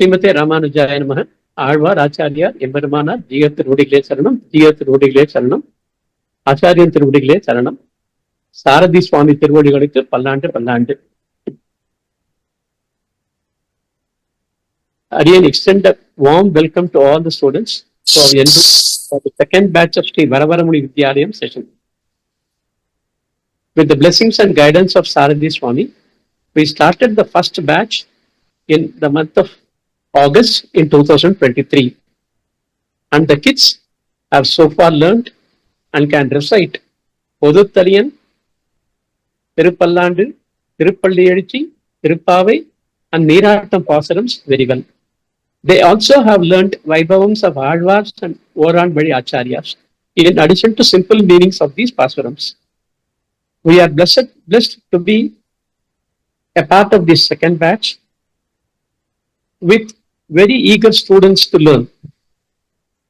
ஸ்ரீமதே ராமானுஜாய நமக ஆழ்வார் ஆச்சாரியார் எம்பெருமானார் ஜீயத் திருவடிகளே சரணம் ஜீயத் திருவடிகளே சரணம் ஆச்சாரியன் திருவடிகளே சரணம் சாரதி சுவாமி திருவடிகளுக்கு பல்லாண்டு பல்லாண்டு Again, extend a warm welcome to all the students for the, for the second batch of Sri Varavaramuni Vidyalayam session. With the blessings and guidance of Saradi Swami, we started the first batch in the month of August in 2023. And the kids have so far learned and can recite Tirupallandu, Tirupalli Edichi, Tirupavai, and Neeratam Pasarams very well. They also have learned Vaibhavams of Alvars and Oranbadi Acharyas, in addition to simple meanings of these Pasarams. We are blessed, blessed to be a part of this second batch with very eager students to learn.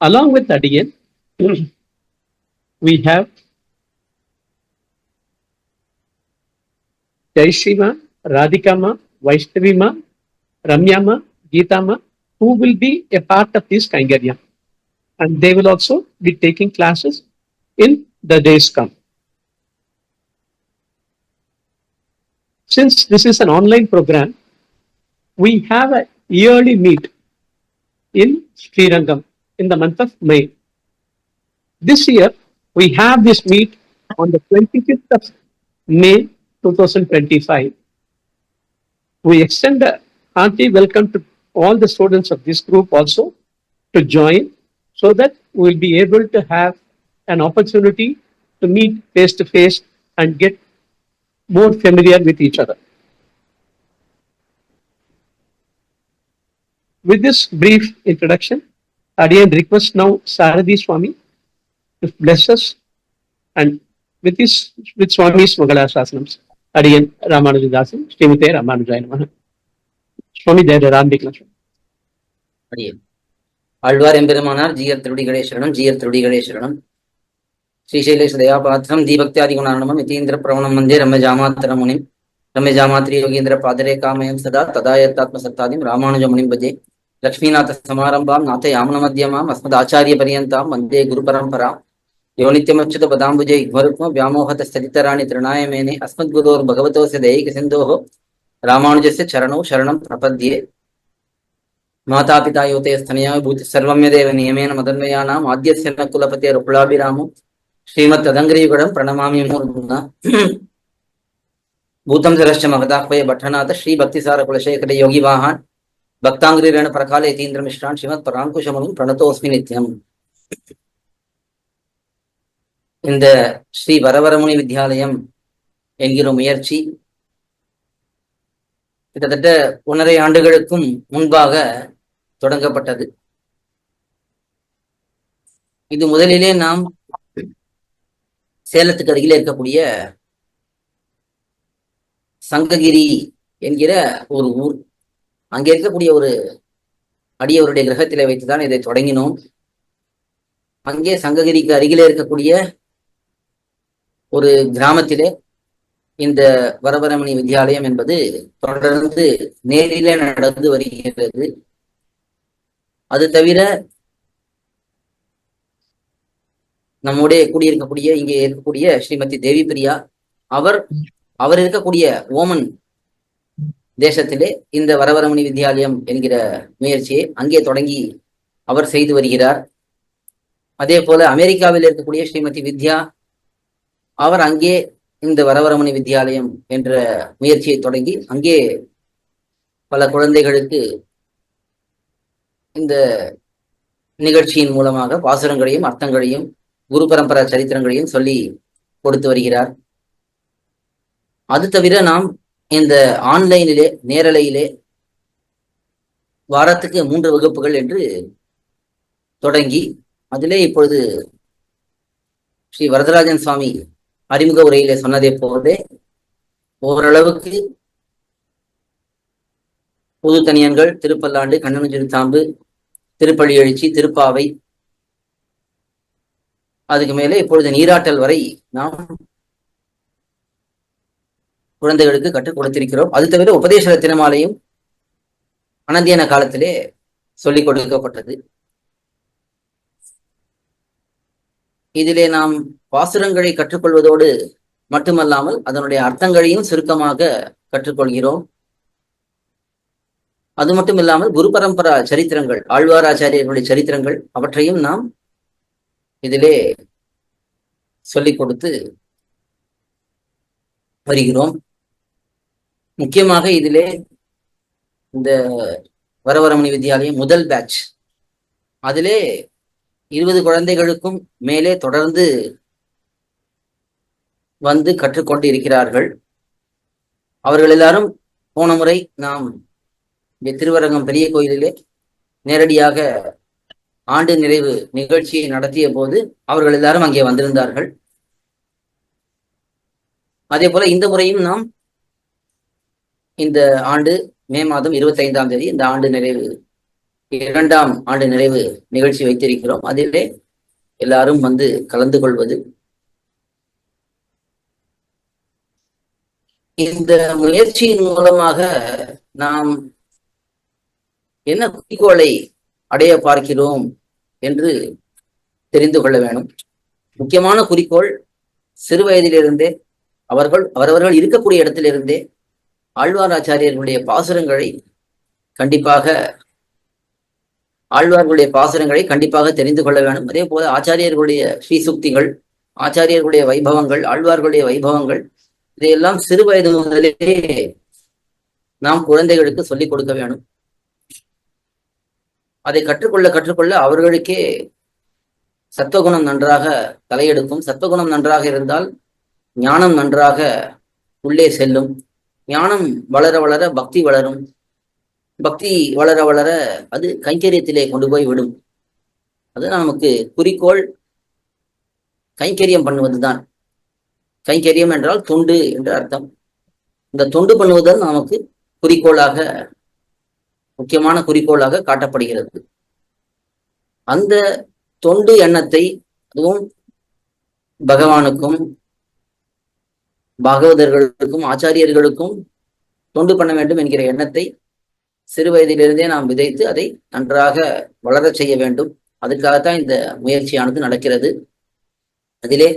Along with that, again, we have Jaishima, Radhikama, Vaishnavima, Ramyama, Geetama, who will be a part of this Kangarya. And they will also be taking classes in the days come. Since this is an online program, we have a yearly meet in Sri Srirangam in the month of May. This year, we have this meet on the 25th of May 2025. We extend a hearty welcome to all the students of this group also to join so that we will be able to have an opportunity to meet face to face and get more familiar with each other. With this brief introduction, I again request now Saradi Swami to bless us and with his with Swami's Mangala Sasanams. Adiyan Ramanujadasan, Srimate Ramanujaya Namaha. Swami Jaya Rambikla. அடியே ஆழ்வார் எம்பெருமானார் ஜீயர் திருடிகளே சரணம் ஜீயர் திருடிகளே சரணம் ஸ்ரீசைலேஷ தயாபாத்திரம் தீபக்தியாதி குணாரணமம் யதீந்திர பிரவணம் வந்தே ரம்யஜாமாத்திர முனிம் ரம்யஜாமாத்திரி யோகீந்திர பாதரே காமயம் சதா ததாயத்தாத்ம சத்தாதிம் ராமானுஜ முனிம் பஜே लक्ष्मीनाथ समारंभां नाथ यामन मध्यमा अस्मदाचार्य पर्यता वंदे गुरुपरंपरा योनिमच्युत पदाबुज घुम व्यामोहत स्थितरा तृणाय मेने अस्मदुरोगवत दैहिक सिंधो राज से चरण शरण प्रपद्ये। माता पिता युते स्थनिया भूति सर्वम्यदेव नियमेन मदन्वयाना आद्य कुलपते रुकुलाभिराम। श्रीमत् प्रणमा भूतम जलश्च महदाख्वय भट्टनाथ श्री भक्तिसार योगी वाहन భక్తాంగ్రీరేణ ప్రకాల యతీంద్ర మిశ్రాన్ శ్రీమద్ పరాంకుశమనం ప్రణతోస్మి నిత్యం இந்த ஸ்ரீ வரவரமுனி வித்யாலயம் என்கிற முயற்சி கிட்டத்தட்ட ஒன்றரை ஆண்டுகளுக்கும் முன்பாக தொடங்கப்பட்டது. இது முதலிலே நாம் சேலத்துக்கு அருகில் இருக்கக்கூடிய சங்ககிரி என்கிற ஒரு ஊர். அங்கே இருக்கக்கூடிய ஒரு அடியவருடைய கிரகத்திலே வைத்துதான் இதை தொடங்கினோம். அங்கே சங்ககிரிக்கு அருகிலே இருக்கக்கூடிய ஒரு கிராமத்திலே இந்த வரவரமணி வித்யாலயம் என்பது தொடர்ந்து நேரிலே நடந்து வருகிறது. அது தவிர நம்முடைய கூடியிருக்கக்கூடிய இங்கே இருக்கக்கூடிய ஸ்ரீமதி தேவி பிரியா அவர் அவர் இருக்கக்கூடிய ஓமன் தேசத்திலே இந்த வரவரமணி வித்யாலயம் என்கிற முயற்சியை அங்கே தொடங்கி அவர் செய்து வருகிறார். அதே போல அமெரிக்காவில் இருக்கக்கூடிய ஸ்ரீமதி வித்யா அவர் அங்கே இந்த வரவரமணி வித்யாலயம் என்ற முயற்சியை தொடங்கி அங்கே பல குழந்தைகளுக்கு இந்த நிகழ்ச்சியின் மூலமாக பாசுரங்களையும் அர்த்தங்களையும் குரு பரம்பரா சரித்திரங்களையும் சொல்லி கொடுத்து வருகிறார். அது தவிர நாம் இந்த ஆன்லைனிலே நேரலையிலே வாரத்துக்கு மூன்று வகுப்புகள் என்று தொடங்கி அதிலே இப்பொழுது ஸ்ரீ வரதராஜன் சுவாமி அறிமுக உரையிலே சொன்னதை போலவே ஓரளவுக்கு பொது தனியன்கள் திருப்பல்லாண்டு கண்ணனுச்சிருத்தாம்பு திருப்பள்ளி எழுச்சி திருப்பாவை அதுக்கு மேலே இப்பொழுது நீராட்டல் வரை நாம் குழந்தைகளுக்கு கற்றுக் கொடுத்திருக்கிறோம். அது தவிர உபதேச தினமாலையும் அனந்தியன காலத்திலே சொல்லிக் கொடுக்கப்பட்டது. இதிலே நாம் பாசுரங்களை கற்றுக்கொள்வதோடு மட்டுமல்லாமல் அதனுடைய அர்த்தங்களையும் சுருக்கமாக கற்றுக்கொள்கிறோம். அது மட்டும் இல்லாமல் குரு பரம்பரா சரித்திரங்கள் ஆழ்வாராச்சாரியர்களுடைய சரித்திரங்கள் அவற்றையும் நாம் இதிலே சொல்லிக் கொடுத்து வருகிறோம். முக்கியமாக இதிலே இந்த வரவரமணி வித்யாலயம் முதல் பேட்ச் அதிலே இருபது குழந்தைகளுக்கும் மேலே தொடர்ந்து வந்து கற்றுக்கொண்டு இருக்கிறார்கள் அவர்கள் எல்லாரும் போன முறை நாம் திருவரங்கம் பெரிய கோயிலிலே நேரடியாக ஆண்டு நிறைவு நிகழ்ச்சியை நடத்திய போது அவர்கள் எல்லாரும் அங்கே வந்திருந்தார்கள். அதே போல இந்த முறையும் நாம் இந்த ஆண்டு மே மாதம் இருபத்தி ஐந்தாம் தேதி இந்த ஆண்டு நிறைவு இரண்டாம் ஆண்டு நிறைவு நிகழ்ச்சி வைத்திருக்கிறோம். அதிலே எல்லாரும் வந்து கலந்து கொள்வது. இந்த முயற்சியின் மூலமாக நாம் என்ன குறிக்கோளை அடைய பார்க்கிறோம் என்று தெரிந்து கொள்ள வேணும் முக்கியமான குறிக்கோள் சிறு வயதிலிருந்தே அவர்கள் அவரவர்கள் இருக்கக்கூடிய இடத்திலிருந்தே ஆழ்வாராச்சாரியர்களுடைய பாசுரங்களை கண்டிப்பாக ஆழ்வார்களுடைய பாசுரங்களை கண்டிப்பாக தெரிந்து கொள்ள வேண்டும். அதே போல ஆச்சாரியர்களுடைய ஸ்ரீசுக்திகள் ஆச்சாரியர்களுடைய வைபவங்கள் ஆழ்வார்களுடைய வைபவங்கள் இதையெல்லாம் சிறு வயது முதலே நாம் குழந்தைகளுக்கு சொல்லிக் கொடுக்க வேணும் அதை கற்றுக்கொள்ள கற்றுக்கொள்ள அவர்களுக்கே சத்துவகுணம் நன்றாக தலையெடுக்கும். சத்துவகுணம் நன்றாக இருந்தால் ஞானம் நன்றாக உள்ளே செல்லும். ஞானம் வளர வளர பக்தி வளரும். பக்தி வளர வளர அது கைங்கரியத்திலே கொண்டு போய் விடும். அது நமக்கு குறிக்கோள். கைங்கரியம் பண்ணுவதுதான். கைங்கரியம் என்றால் தொண்டு என்று அர்த்தம். இந்த தொண்டு பண்ணுவதுதான் நமக்கு குறிக்கோளாக முக்கியமான குறிக்கோளாக காட்டப்படுகிறது. அந்த தொண்டு எண்ணத்தை அதுவும் பகவானுக்கும் பாகவதர்களுக்கும் ஆச்சாரியர்களுக்கும் தொண்டு பண்ண வேண்டும் என்கிற எண்ணத்தை சிறு வயதிலிருந்தே நாம் விதைத்து அதை நன்றாக வளரச் செய்ய வேண்டும். அதுக்காகத்தான் இந்த முயற்சியானது நடக்கிறது. அதிலே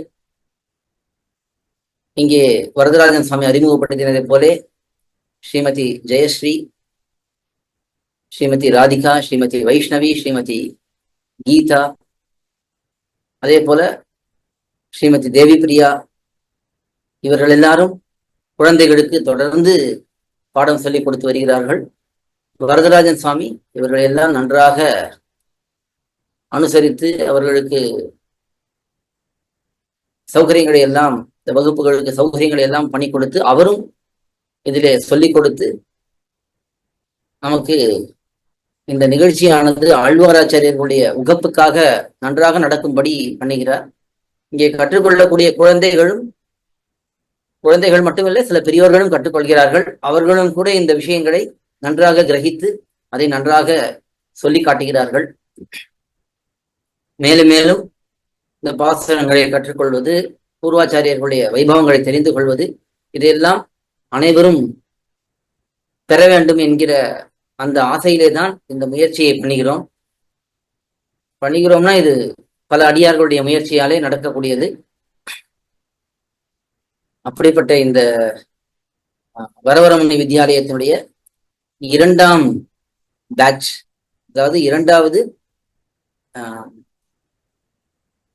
இங்கே வரதராஜன் சுவாமி அறிமுகப்படுத்தினதைப் போலே ஸ்ரீமதி ஜெயஸ்ரீ ஸ்ரீமதி ராதிகா ஸ்ரீமதி வைஷ்ணவி ஸ்ரீமதி கீதா அதே போல ஸ்ரீமதி தேவி பிரியா இவர்கள் எல்லாரும் குழந்தைகளுக்கு தொடர்ந்து பாடம் சொல்லிக் கொடுத்து வருகிறார்கள். வரதராஜன் சுவாமி இவர்கள் எல்லாம் நன்றாக அனுசரித்து அவர்களுக்கு சௌகரியங்களை எல்லாம் இந்த வகுப்புகளுக்கு சௌகரியங்களை எல்லாம் பண்ணி கொடுத்து அவரும் இதிலே சொல்லிக் கொடுத்து நமக்கு இந்த நிகழ்ச்சியானது ஆழ்வாராச்சாரியர்களுடைய உகப்புக்காக நன்றாக நடக்கும்படி பண்ணுகிறார். இங்கே கற்றுக்கொள்ளக்கூடிய குழந்தைகளும் குழந்தைகள் மட்டுமில்லை சில பெரியோர்களும் கற்றுக்கொள்கிறார்கள். அவர்களும் கூட இந்த விஷயங்களை நன்றாக கிரகித்து அதை நன்றாக சொல்லி காட்டுகிறார்கள். மேலும் மேலும் இந்த பாசனங்களை கற்றுக்கொள்வது பூர்வாச்சாரியர்களுடைய வைபவங்களை தெரிந்து கொள்வது இதையெல்லாம் அனைவரும் பெற வேண்டும் என்கிற அந்த ஆசையிலே தான் இந்த முயற்சியை பண்ணுகிறோம் பண்ணுகிறோம்னா இது பல அடியார்களுடைய முயற்சியாலே நடக்கக்கூடியது. அப்படிப்பட்ட இந்த வரவரமணி வித்யாலயத்தினுடைய இரண்டாம் பேட்ச் அதாவது இரண்டாவது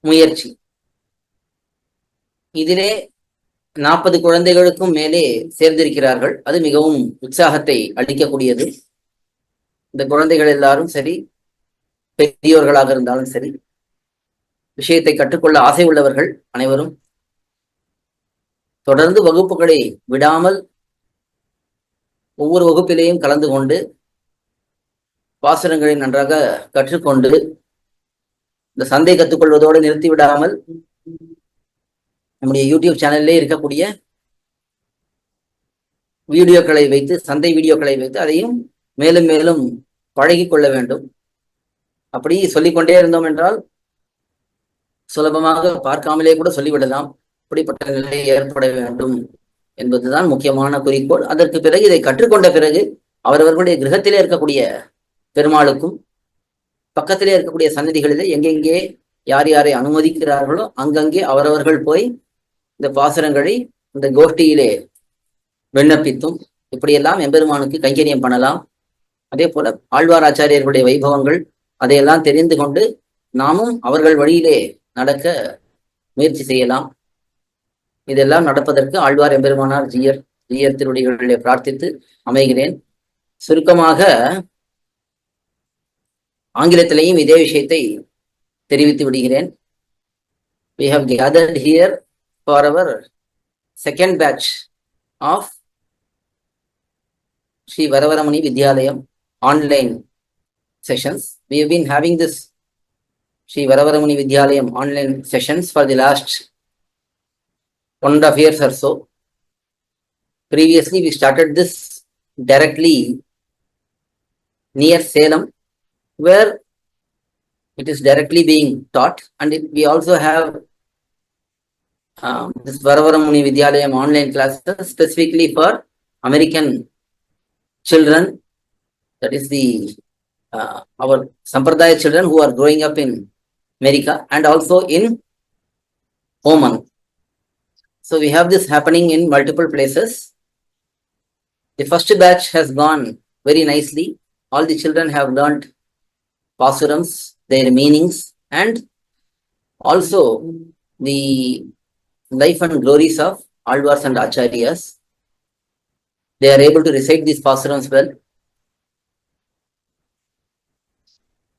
முயற்சி. இதிலே நாற்பது குழந்தைகளுக்கும் மேலே சேர்ந்திருக்கிறார்கள். அது மிகவும் உற்சாகத்தை அளிக்கக்கூடியது. இந்த குழந்தைகள் எல்லாரும் சரி பெரியோர்களாக இருந்தாலும் சரி விஷயத்தை கற்றுக்கொள்ள ஆசை உள்ளவர்கள் அனைவரும் தொடர்ந்து வகுப்புகளை விடாமல் ஒவ்வொரு வகுப்பிலேயும் கலந்து கொண்டு பாசனங்களை நன்றாக கற்றுக்கொண்டு இந்த சந்தை கற்றுக்கொள்வதோடு நிறுத்தி விடாமல் நம்முடைய யூடியூப் சேனல்லே இருக்கக்கூடிய வீடியோக்களை வைத்து சந்தை வீடியோக்களை வைத்து அதையும் மேலும் மேலும் பழகி கொள்ள வேண்டும். அப்படி சொல்லிக்கொண்டே இருந்தோம் என்றால் சுலபமாக பார்க்காமலே கூட சொல்லிவிடலாம். இப்படிப்பட்ட நிலை ஏற்பட வேண்டும் என்பதுதான் முக்கியமான குறிக்கோள். அதற்கு பிறகு இதை கற்றுக்கொண்ட பிறகு அவரவர்களுடைய கிரகத்திலே இருக்கக்கூடிய பெருமாளுக்கும் பக்கத்திலே இருக்கக்கூடிய சன்னதிகளிலே எங்கெங்கே யார் யாரை அனுமதிக்கிறார்களோ அங்கங்கே அவரவர்கள் போய் இந்த பாசுரங்களை இந்த கோஷ்டியிலே விண்ணப்பித்தும் இப்படியெல்லாம் எம்பெருமானுக்கு கைங்கரியம் பண்ணலாம். அதே போல ஆழ்வார் ஆச்சாரியர்களுடைய வைபவங்கள் அதையெல்லாம் தெரிந்து கொண்டு நாமும் அவர்கள் வழியிலே நடக்க முயற்சி செய்யலாம். இதெல்லாம் நடப்பதற்கு ஆழ்வார் எம்பெருமானார் ஜீயர் ஜீயர் திருவடிகளிலே பிரார்த்தித்து அமைகிறேன் சுருக்கமாக ஆங்கிலத்திலேயும் இதே விஷயத்தை தெரிவித்து விடுகிறேன் we have gathered here for our second batch of Sri Varavaramani Vidyalayam online sessions. We have been having this Sri Varavaramani Vidyalayam online sessions for the last one and a half years or so. Previously, we started this directly near Salem, where it is directly being taught, and it, we also have um, this Varavaramuni Vidyalayam online classes specifically for American children. That is the uh, our Sampradaya children who are growing up in America and also in Oman. So we have this happening in multiple places. The first batch has gone very nicely. All the children have learnt pasurams, their meanings, and also the life and glories of Alvars and Acharyas. They are able to recite these pasurams well.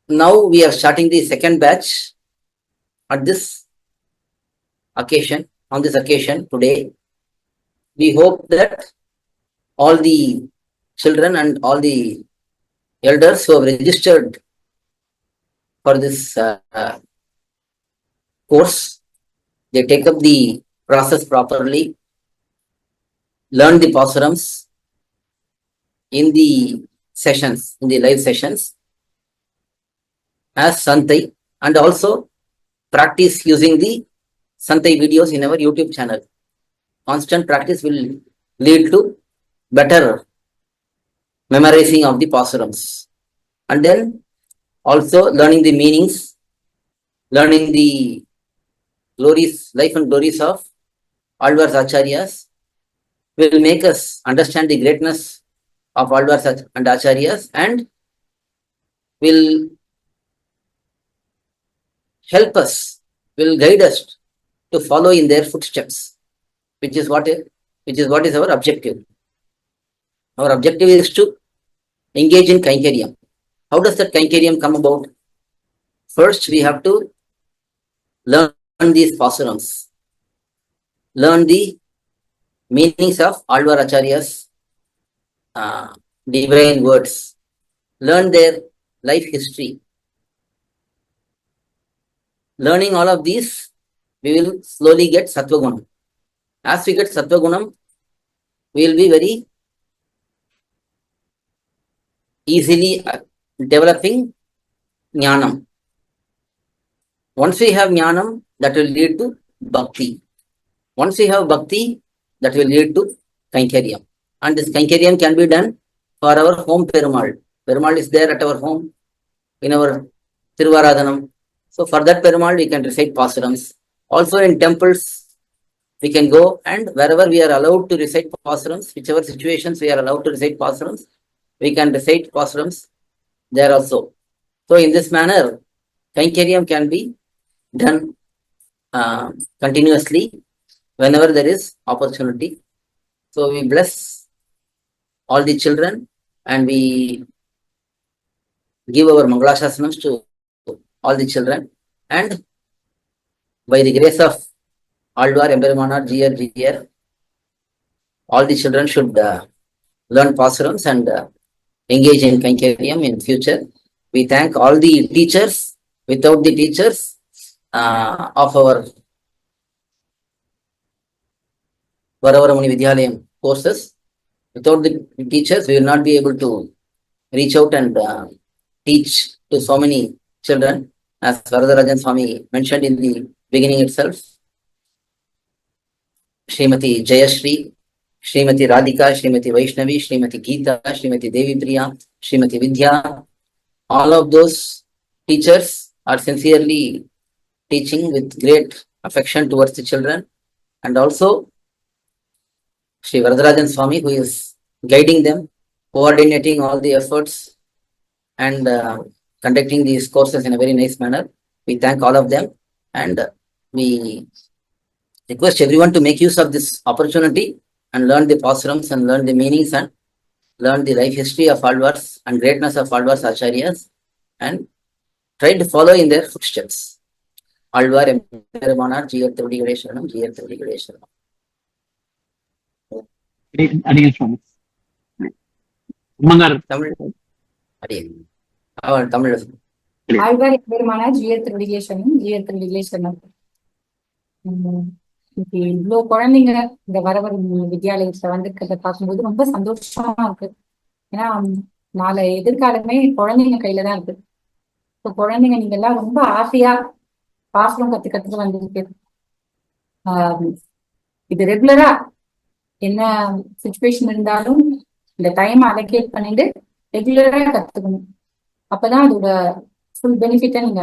Now we are starting the second batch at this occasion, on this occasion today. We hope that all the children and all the elders who have registered for this uh, uh, course, they take up the process properly, learn the pasurams in the sessions, in the live sessions as Santai and also practice using the Santai videos in our YouTube channel. Constant practice will lead to better memorizing of the pasurams. And then also learning the meanings, learning the glories, life and glories of Alvars Acharyas will make us understand the greatness of Alvars and Acharyas and will help us, will guide us to follow in their footsteps, which is what which is what is our objective. Our objective is to engage in Kainkariam. How does that Kainkariam come about? First, we have to learn these pasurams, learn the meanings of Alvar Acharya's uh, divine words, learn their life history. Learning all of these, we will slowly get Sattvagunam. As we get Sattvagunam, we will be very easily uh, developing Jnanam. Once we have Jnanam, that will lead to Bhakti. Once we have Bhakti, that will lead to Kainkariam. And this Kainkariam can be done for our home Perumal. Perumal is there at our home in our Tiruvaradhanam. So for that Perumal, we can recite pasurams. Also in temples, we can go and wherever we are allowed to recite pasurams, whichever situations we are allowed to recite pasurams, we can recite pasurams there also. So in this manner, Kainkariam can be done uh, continuously whenever there is opportunity. So we bless all the children and we give our Mangalashasanams to all the children and by the grace of Alvar Embermanar GR GR, all the children should uh, learn pasurams and uh, engage in Kainkariam in future. We thank all the teachers. Without the teachers uh, of our Varavaramuni Vidyalayam courses, without the teachers, we will not be able to reach out and uh, teach to so many children, as Varadarajan Swami mentioned in the beginning itself. Srimati Jayashri Srimati Radhika, Srimati Vaishnavi, Srimati Geeta, Srimati Devi Priya, Srimati Vidya. All of those teachers are sincerely teaching with great affection towards the children. And also Sri Varadarajan Swami, who is guiding them, coordinating all the efforts and uh, conducting these courses in a very nice manner. We thank all of them and uh, we request everyone to make use of this opportunity and learn the pasurams and learn the meanings and learn the life history of Alvars and greatness of Alvars Acharyas and try to follow in their footsteps. Alvar எம்பெருமானார் ஜீயர் திருடிகளே சரணம் ஜீயர் திருடிகளே சரணம் அடிகள் சுவாமி அம்மங்கார் தமிழ் அடியே அவன் தமிழ் ஆழ்வார் பெருமான ஜியர் திருவிகேசனும் ஜியர் திருவிகேசனும் இவ்வளவு குழந்தைங்க இந்த வரவரும் வித்யாலயத்துல வந்திருக்கிறத பார்க்கும்போது ரொம்ப சந்தோஷமா இருக்கு. ஏன்னா நாளை எதிர்காலமே குழந்தைங்க கையில தான் இருக்கு. இப்போ குழந்தைங்க நீங்க எல்லாம் ரொம்ப ஆசையா பாசனம் கத்துக்கிறதுக்கு வந்திருக்கு ஆஹ் இது ரெகுலரா என்ன சுச்சுவேஷன் இருந்தாலும் இந்த டைம் அலோகேட் பண்ணிட்டு ரெகுலரா கத்துக்கணும். அப்பதான் அதோட ஃபுல் பெனிஃபிட்டை நீங்க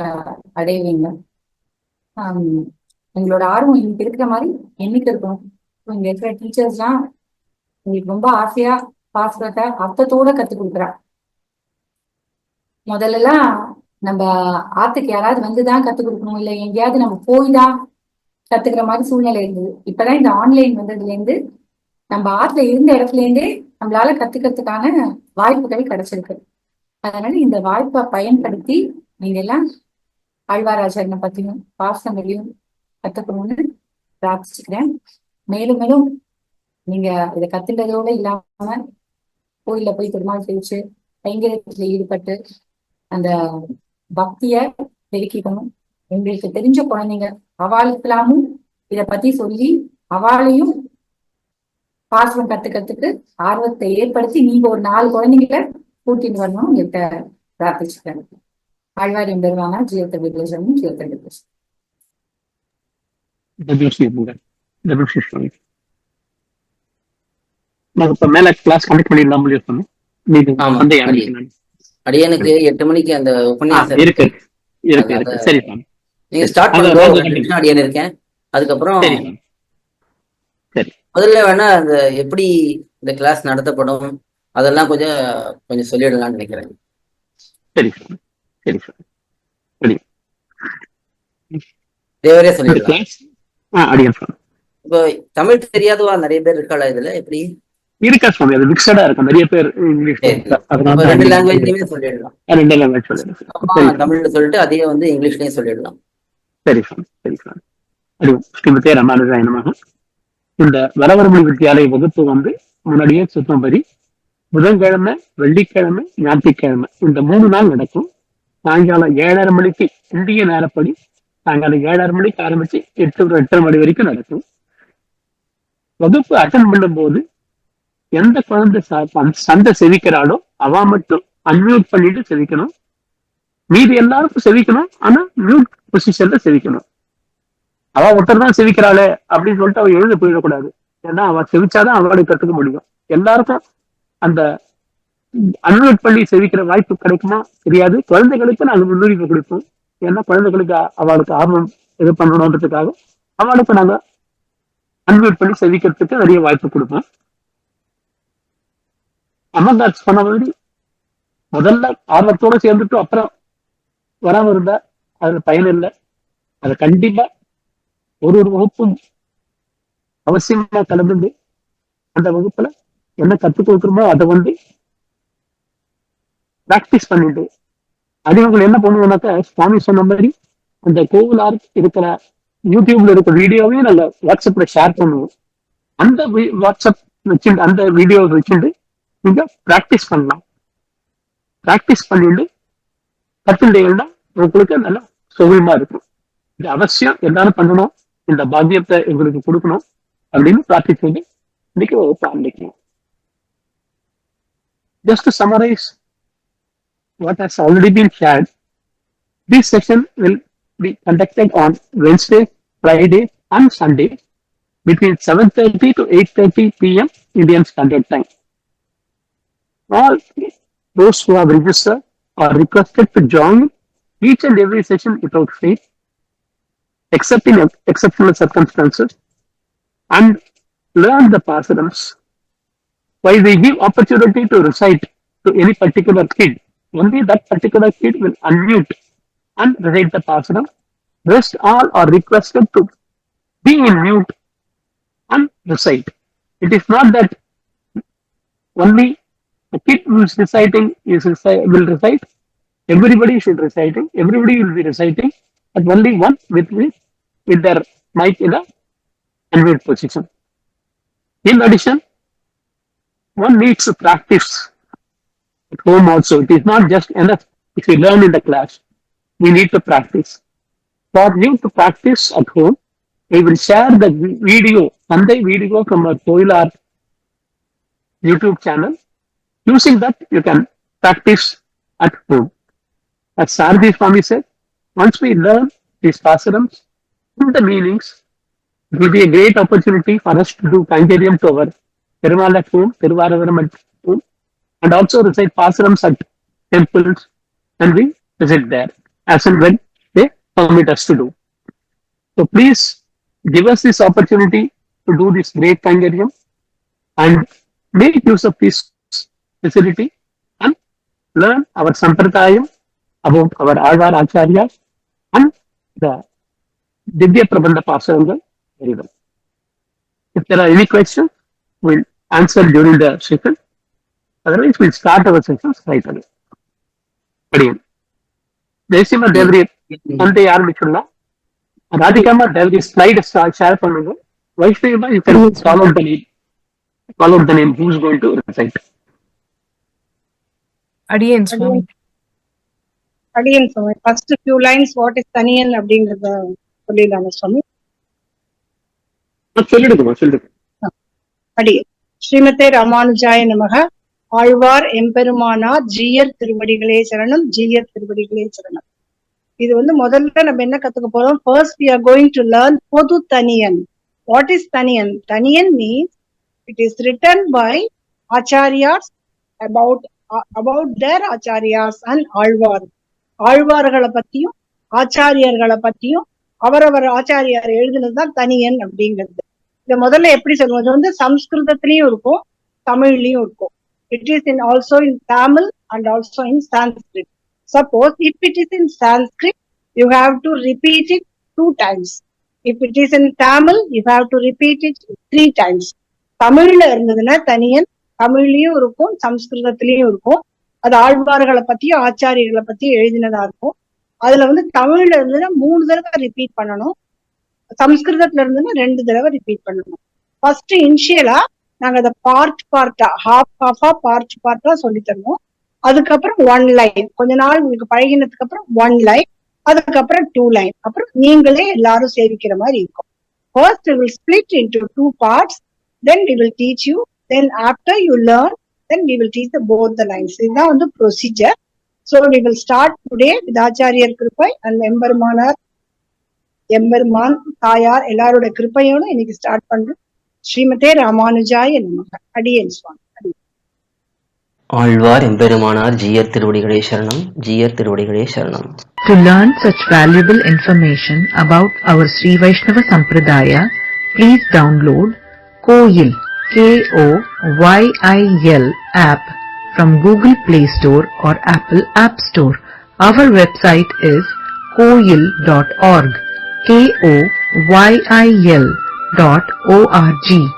அடைவீங்க. உங்களோட ஆர்வம் இன்னைக்கு இருக்கிற மாதிரி என்னைக்கு இருக்கணும். இங்க இருக்கிற டீச்சர்ஸ்லாம் உங்களுக்கு ரொம்ப ஆசையா பாஸ்வேர்டை அர்த்தத்தோட கத்து கொடுக்குறா முதல்லலாம் நம்ம ஆத்துக்கு யாராவது வந்துதான் கத்து கொடுக்கணும். இல்ல எங்கேயாவது நம்ம போய் தான் கத்துக்கிற மாதிரி சூழ்நிலை இருந்தது. இப்பதான் இந்த ஆன்லைன் வந்ததுல இருந்து நம்ம ஆத்துல இருந்த இடத்துல இருந்தே நம்மளால கத்துக்கிறதுக்கான வாய்ப்புகள் கிடைச்சிருக்கு. அதனால இந்த வாய்ப்பை பயன்படுத்தி நீங்க எல்லாம் ஆழ்வாராஜனை பத்தியும் பாசங்களையும் கத்துக்கணும்னு பிரார்த்திச்சுக்கிறேன். மேலும் மேலும் நீங்க இதை கத்துட்டதோட இல்லாம கோயில்ல போய் திருமால் சேவிச்சு கைங்கரியத்துல ஈடுபட்டு அந்த பக்திய பெருக்கிக்கணும். எங்களுக்கு தெரிஞ்ச குழந்தைங்க அவாளுக்கெல்லாமும் இத பத்தி சொல்லி அவாளையும் பாசனம் கத்துக்கிறதுக்கு ஆர்வத்தை ஏற்படுத்தி நீங்க ஒரு நாலு குழந்தைங்களை கூட்டிட்டு வரணும் உங்கள்கிட்ட பிரார்த்திச்சுக்கிறேன். ஆழ்வார் எம்பெருவானா ஜீவத்த விக்லேசனும் ஜீவத்த விக்லேசன் டபிள்யூசி அம்மங்கார் டபிள்யூசி சுவாமி நான் இப்ப மேல கிளாஸ் கண்டக்ட் பண்ணிடலாம் முடியும் சுவாமி நீங்க ஆமா, வந்து அடியனுக்கு எட்டு மணிக்கு அந்த உபன்யாசம் இருக்கு. இருக்கு. இருக்கு சரி நீங்க ஸ்டார்ட் பண்ணுங்க அடியன் இருக்கேன்? அதுக்கப்புறம் சரி முதல்ல வேணா அந்த எப்படி இந்த கிளாஸ் நடத்தப்படும்? அதெல்லாம் கொஞ்சம் கொஞ்சம் சொல்லிடலாம்னு நினைக்கிறேன். சரி சரி சுவாமி தேவரே சொல்லிடலாம். இப்போ தமிழ் தெரியாதவா நிறைய பேர் இருக்காளா இதுல? எப்படி? இருக்கா சுவாமி அது மிக்சடா இருக்கும் நிறைய பேர் இங்கிலீஷ் ரெண்டு லாங்குவேஜ்லயுமே சொல்லிடலாம். ரெண்டு லாங்குவேஜ் தமிழ்ல சொல்லிட்டு அதையே வந்து இங்கிலீஷ்லயும் சொல்லிடலாம். சரி சுவாமி சரி சுவாமி ஸ்ரீமதே ராமானுஜாயனமாக இந்த வரவரமொழி வித்தியாலய வகுப்பு வந்து முன்னாடியே சுத்தம் படி புதன்கிழமை வெள்ளிக்கிழமை ஞாயிற்றுக்கிழமை இந்த மூணு நாள் நடக்கும். சாயங்காலம் ஏழரை மணிக்கு இந்திய நேரப்படி சாயங்காலம் ஏழரை மணிக்கு ஆரம்பிச்சு எட்டு எட்டரை மணி வரைக்கும் நடக்கும். வகுப்பு அட்டன் பண்ணும்போது எந்த குழந்தை சந்தை சண்டை செவிக்கிறாளோ அவ மட்டும் அன்மியூட் பண்ணிட்டு செவிக்கணும். மீதி எல்லாருக்கும் செவிக்கணும் ஆனா மியூட் பொசிஷன்ல செவிக்கணும். அவ ஒருத்தர் தான் செவிக்கிறாளே அப்படின்னு சொல்லிட்டு அவ எழுத போயிடக்கூடாது. ஏன்னா அவ செவிச்சாதான் அவளுக்கு கத்துக்க முடியும். எல்லாருக்கும் அந்த அன்மியூட் பண்ணி செவிக்கிற வாய்ப்பு கிடைக்குமா? தெரியாது. குழந்தைகளுக்கு நாங்கள் முன்னுரிமை கொடுப்போம். ஏன்னா குழந்தைகளுக்கு அவளுக்கு ஆர்வம் இது பண்ணணுன்றதுக்காக அவளுக்கு நாங்க அன்மியூட் பண்ணி செவிக்கிறதுக்கு நிறைய வாய்ப்பு கொடுப்போம். அமர்நாத் சொன்ன மாதிரி முதல்ல ஆர்வத்தோட சேர்ந்துட்டு அப்புறம் வராம இருந்தா அதுல பயன் இல்லை. அது கண்டிப்பா ஒரு ஒரு வகுப்பும் அவசியமா கலந்துண்டு அந்த வகுப்புல என்ன கத்துக் கொடுக்குறோமோ அதை வந்து பிராக்டிஸ் பண்ணிட்டு அது என்ன பண்ணுவோம்னாக்கா சுவாமி சொன்ன மாதிரி அந்த கோவிலார் இருக்கிற யூடியூப்ல இருக்கிற வீடியோவையும் நாங்க வாட்ஸ்அப்ல ஷேர் பண்ணுவோம். அந்த வாட்ஸ்அப் வச்சுட்டு அந்த வீடியோ வச்சுட்டு நீங்க பிராக்டிஸ் பண்ணலாம். பிராக்டிஸ் பண்ணிட்டு கத்துட்டீங்கன்னா உங்களுக்கு நல்லா சுகமா இருக்கும். இது அவசியம். எல்லாரும் பண்ணணும். இந்த பாக்கியத்தை எங்களுக்கு கொடுக்கணும். அப்படின்னு பிரார்த்திச்சுட்டு இன்னைக்கு ஒரு just Just to summarize what has already been shared, this session will be conducted on Wednesday, Friday, and Sunday between 7:30 to 8:30 p.m. Indian Standard Time. All those who have registered are requested to join each and every session without fail, except in exceptional circumstances, and learn the pasadums. While we give opportunity to recite to any particular kid, only that particular kid will unmute and recite the pasadum. Rest all are requested to be in mute and recite. It is not that only the kid who is reciting is reci- will recite. Everybody should reciting. Everybody will be reciting, but only one with with, with their mic in a unmute position. In addition, one needs to practice at home also. It is not just enough if we learn in the class. We need to practice. For you to practice at home, we will share the vi- video, Sunday video from our Toilar YouTube channel. Using that, you can practice at home. As Sardi Swami said, once we learn these pasadums and the meanings, it will be a great opportunity for us to do Kankariam to our Perumal at home, Tiruvaravuram at home, and also recite pasadums at temples, and we visit there as and when they permit us to do. So please give us this opportunity to do this great Kankariam and make use of this facility and learn our Sampradayam about our Alvar Acharyas and the Divya Prabandha Pasarangal very well. If there are any questions, we'll answer during the session. Otherwise, we'll start our sessions right away. அடியேன் தேசியமா தேவரி வந்து ஆரம்பிச்சுடலாம் ராதிகாமா தேவரி slide share பண்ணுங்க வைஷ்ணவமா you can follow the name follow the name who's going to recite அடியேன் சுவாமி அடியன் சுவாமி first few lines what is தனியன் அப்படிங்கறத சொல்லிடலாங்க சுவாமி சொல்லிடுங்கம்மா சொல்லிடுங்க அடியன் ஸ்ரீமதே ராமானுஜாய நமக ஆழ்வார் எம்பெருமானார் ஜீயர் திருவடிகளே சரணம் ஜீயர் திருவடிகளே சரணம். இது வந்து முதல்ல நம்ம என்ன கத்துக்க போறோம்? First we are going to பொது தனியன். வாட் இஸ் தனியன்? தனியன் means it is written by ஆச்சாரியார்ஸ் about about their ஆச்சாரியார்ஸ் and Alvar. ஆழ்வார்களை பத்தியும் ஆச்சாரியர்களை பத்தியும் அவரவர் ஆச்சாரியார் எழுதினதுதான் தனியன் அப்படிங்கிறது. இதை முதல்ல எப்படி சொல்லுவோம் இது வந்து சம்ஸ்கிருதத்திலயும் இருக்கும் தமிழ்லயும் இருக்கும். It is in also in Tamil and also in Sanskrit suppose if it is in Sanskrit you have to repeat it two times if it is in Tamil you have to repeat it three times தமிழ்ல இருந்ததுன்னா தனியன் தமிழ்லயும் இருக்கும் சம்ஸ்கிருதத்திலயும் இருக்கும். அது ஆழ்வார்களை பத்தியும் ஆச்சாரியர்களை பத்தியும் எழுதினதா இருக்கும். அதுல வந்து தமிழ்ல இருந்ததுன்னா மூணு தடவை ரிப்பீட் பண்ணணும். சம்ஸ்கிருதத்துல இருந்ததுன்னா ரெண்டு தடவை ரிப்பீட் பண்ணணும். ஃபர்ஸ்ட் இனிஷியலா நாங்க அதை பார்ட் பார்ட்டா ஹாஃப் ஹாஃபா பார்ட் பார்ட்டா சொல்லி தருவோம். அதுக்கப்புறம் ஒன் லைன் கொஞ்ச நாள் உங்களுக்கு பழகினதுக்கு அப்புறம் ஒன் லைன் அதுக்கப்புறம் டூ லைன் அப்புறம் நீங்களே எல்லாரும் சேவிக்கிற மாதிரி இருக்கும். First will split into two parts then we will teach you then after you learn then we will teach both the lines இதுதான் வந்து procedure so we will start today with ஆச்சாரியர் கிருப்பை அண்ட் எம்பெருமானார் எம்பெருமான் தாயார் எல்லாரோட கிருப்பையோட இன்னைக்கு ஸ்டார்ட் பண்றோம். ஸ்ரீமதே ராமானுஜாய நமக அடியேன் சுவாமி அடியேன். ஆழ்வார் எம்பெருமானார் ஜீயர் திருவடிகளே சரணம் ஜீயர் திருவடிகளே சரணம் To learn such valuable information about our Sri Vaishnava Sampradaya, please download Koyil K-O-Y-I-L app from Google Play Store or Apple App Store. Our website is koyil.org K-O-Y-I-L www.org